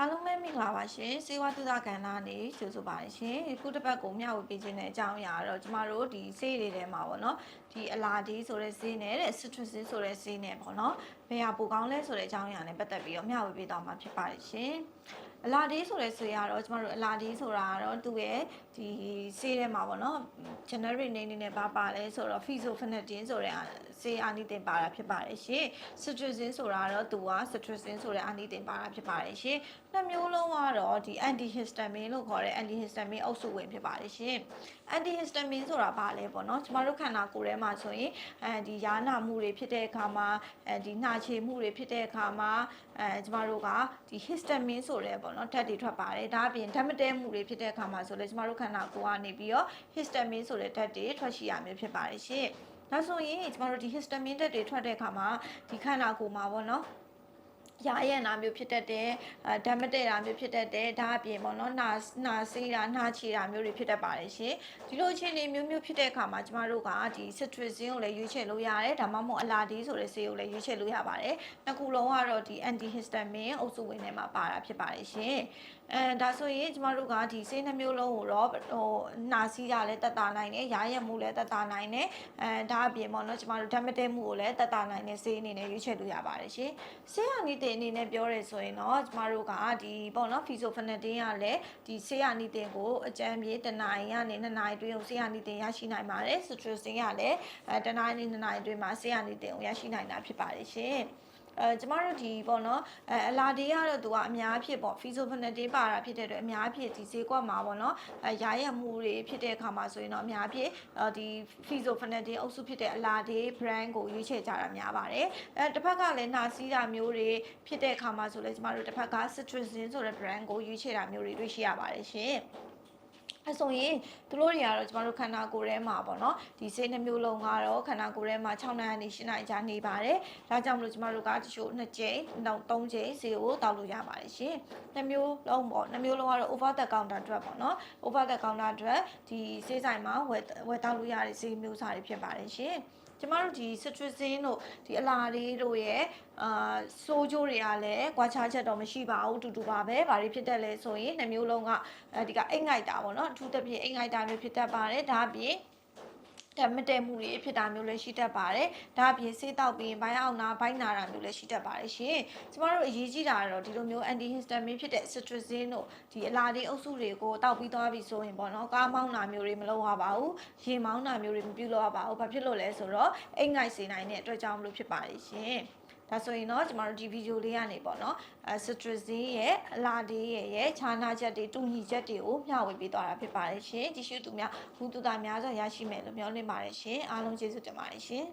အားလုံးပဲမင်္ဂလာပါရှင်စေဝါသုဒကဏ္ဍနေကြိုဆိုပါရရှင်ခုတစ်ပတ်ကိုမျှဝေပေးခြင်းတဲ့အကြောင်းအရာကတော့ကျမတို့ဒီဆေးတွေထဲမှာပေါ့နော်ဒီအလာဒီဆိုတဲ့ဆေးနဲ့တဲ့ citrusine ဆိုတဲ့ဆေးနဲ့ပေါ့နော်ဘယ်ဟာပိုကောင်းလဲဆိုတဲ့အကြောင်းအရာနဲ့ပတ်သက်ပြီးတော့မျှဝေပေးတော့မှာဖြစ်ပါတယ်ရှင် အလာဒီဆိုတဲ့ဆေးကတော့ကျမတို့အလာဒီဆိုတာကတော့သူ့ရဲ့ဒီဆေးထဲမှာပေါ့နော် generic name နေနဲ့ပါပါလဲဆိုတော့ fixofenadine ဆိုတဲ့ဆေးအာနိသင်ပါတာဖြစ်ပါတယ်ရှင် citrusine ဆိုတာကတော့သူက citrusine ဆိုတဲ့အာနိသင်ပါတာဖြစ်ပါတယ်ရှင်နှစ်မျိုးလုံးကတော့ဒီ antihistamine လို့ခေါ်တဲ့ antihistamine အုပ်စုဝင်ဖြစ်ပါတယ်ရှင် antihistamine ဆိုတာဘာလဲပေါ့နော်ကျမတို့ခန္ဓာကိုယ်ထဲမှာဆိုရင်အဲဒီယာနာမှုတွေဖြစ်တဲ့အခါမှာအဲဒီနှာချေမှုတွေဖြစ်တဲ့အခါမှာအဲကျမတို့ကဒီ histamine ဆိုတဲ့ပေါ့နော်ဓာတ်တွေထွက်ပါတယ်ဒါအပြင်ဓာတ်မတဲမှုတွေဖြစ်တဲ့အခါမှာဆိုလဲကျမတို့ခန္ဓာကိုယ်ကနေပြီးတော့ histamine ဆိုတဲ့ဓာတ်တွေထွက်ရှိရမျိုးဖြစ်ပါတယ်ရှင်ဒါဆိုရင်ကျမတို့ဒီ histamine ဓာတ်တွေထွက်တဲ့အခါမှာဒီခန္ဓာကိုယ်မှာပေါ့နော် ရာရနာမျိုးဖြစ်တတ်တယ်အဲဓာတ်မတည့်တာမျိုးဖြစ်တတ်တယ်ဒါအပြင်ပေါ့နော်နှာနှာစေးတာနှာချေတာမျိုးတွေဖြစ်တတ်ပါတယ်ရှင်ဒီလိုအခြေအနေမျိုးမျိုးဖြစ်တဲ့အခါမှာကျမတို့ကဒီ citrusine ကိုလည်းရွေးချယ်လို့ရတယ်ဒါမှမဟုတ်အလာဒီဆိုတဲ့ဆေးကိုလည်းရွေးချယ်လို့ရပါတယ်နှစ်ခုလုံးကတော့ဒီ antihistamine အုပ်စုဝင်ထဲမှာပါတာဖြစ်ပါတယ်ရှင်အဲဒါဆိုရင်ကျမတို့ကဒီဆေးနှမျိုးလုံးကိုတော့ဟိုနှာစီးတာလည်းတက်တာနိုင်တယ်ရာရက်မှုလည်းတက်တာနိုင်တယ်အဲဒါအပြင်ပေါ့နော်ကျမတို့ဓာတ်မတည့်မှုကိုလည်းတက်တာနိုင်တဲ့ဆေးအနေနဲ့ရွေးချယ်လို့ရပါတယ်ရှင်ဆေးရနေတဲ့အနေနဲ့ပြောရဲဆိုရင်တော့ကျမတို့ကဒီပေါ့နော် fixofenadine ကလည်းဒီဆေးရနေတဲ့ကိုအကြမ်းပြေးတစ်နာရီကနေနှစ်နာရီအတွင်းကိုဆေးရနေတဲ့ရရှိနိုင်ပါတယ် citrusine ကလည်းအဲတစ်နာရီနဲ့နှစ်နာရီအတွင်းမှာဆေးရနေတဲ့ကိုရရှိနိုင်တာဖြစ်ပါတယ်ရှင် အဲကျမတို့ဒီပေါ့နော်အဲအလာဒီကတော့သူကအများဖြစ်ပေါ့ fixofenadine ပါတာဖြစ်တဲ့အတွက်အများဖြစ်ဒီဈေးကွက်မှာပေါ့နော်အဲရာရက်မှုတွေဖြစ်တဲ့အခါမှာဆိုရင်တော့အများဖြစ်ဒီ fixofenadine အုပ်စုဖြစ်တဲ့အလာဒီ brand ကိုရွေးချယ်ကြတာများပါတယ်အဲတစ်ဖက်ကလည်းနှာစီးတာမျိုးတွေဖြစ်တဲ့အခါမှာဆိုလဲကျမတို့တစ်ဖက်က citrusine ဆိုတဲ့ brand ကိုရွေးချယ်တာမျိုးတွေတွေ့ရှိရပါတယ်ရှင် အဲဆိုရင်သူတို့တွေကတော့ကျမတို့ခန္ဓာကိုယ်ထဲမှာပေါ့နော်ဒီဆေးနှမျိုးလုံးကတော့ခန္ဓာကိုယ်ထဲမှာ6နိုင်နေ8နိုင်ကြာနေပါတယ်ဒါကြောင့်မလို့ကျမတို့ကတချို့2ကြိမ်နောက်3ကြိမ်ဆေးကိုတောက်လို့ရပါတယ်ရှင်နှမျိုးလုံးပေါ့နှမျိုးလုံးကတော့ over the counter drug ပေါ့နော် over the counter drug ဒီဆေးဆိုင်မှာဝယ်ဝယ်တောက်လို့ရတဲ့ဆေးမျိုးစားတွေဖြစ်ပါတယ်ရှင်ကျမတို့ဒီ citrusine တို့ဒီအလာလေးတို့ရဲ့အာစိုးကျိုးတွေကလည်းကွာခြားချက်တော့မရှိပါဘူးတူတူပါပဲ။ဘာတွေဖြစ်တတ်လဲဆိုရင်နှမျိုးလုံးကအဲဒီကအိတ်ငိုက်တာပေါ့နော်အထူးသဖြင့်အိတ်ငိုက်တာမျိုးဖြစ်တတ်ပါတယ်။ဒါအပြင်ဓာတ်မတည့်မှုတွေဖြစ်တာမျိုးလည်းရှိတတ်ပါတယ်။ဒါအပြင်ဆေးတောက်ပြီးဘိုင်းအောင်နာဘိုင်းနာတာမျိုးလည်းရှိတတ်ပါတယ်ရှင်။ကျမတို့အရေးကြီးတာကတော့ဒီလိုမျိုး antihistamine ဖြစ်တဲ့ citrusine တို့ဒီအလာဒီအုပ်စုတွေကိုတောက်ပြီးသွားပြီဆိုရင်ပေါ့နော်ကားမောင်းတာမျိုးတွေမလုပ်ရပါဘူး။ရေမောင်းတာမျိုးတွေမပြုလုပ်ရပါဘူး။ဘာဖြစ်လို့လဲဆိုတော့အိတ်ငိုက်စေနိုင်တဲ့အတွက်ကြောင့်မလို့ဖြစ်ပါတယ်ရှင်။ဒါဆိုရင်တော့ကျမတို့ဒီဗီဒီယိုလေးကနေပေါ့နော်အဲ citrusine ရဲ့အလာဒီရဲ့ရဲ့ခြားနာချက်တွေတူညီချက်တွေကိုမျှဝေပေးသွားတာဖြစ်ပါတယ်ရှင်ကြည့်ရှုသူများဘူးတူတာများစွာရရှိမယ်လို့မျှော်လင့်ပါတယ်ရှင်အားလုံးကျေးဇူးတင်ပါတယ်ရှင်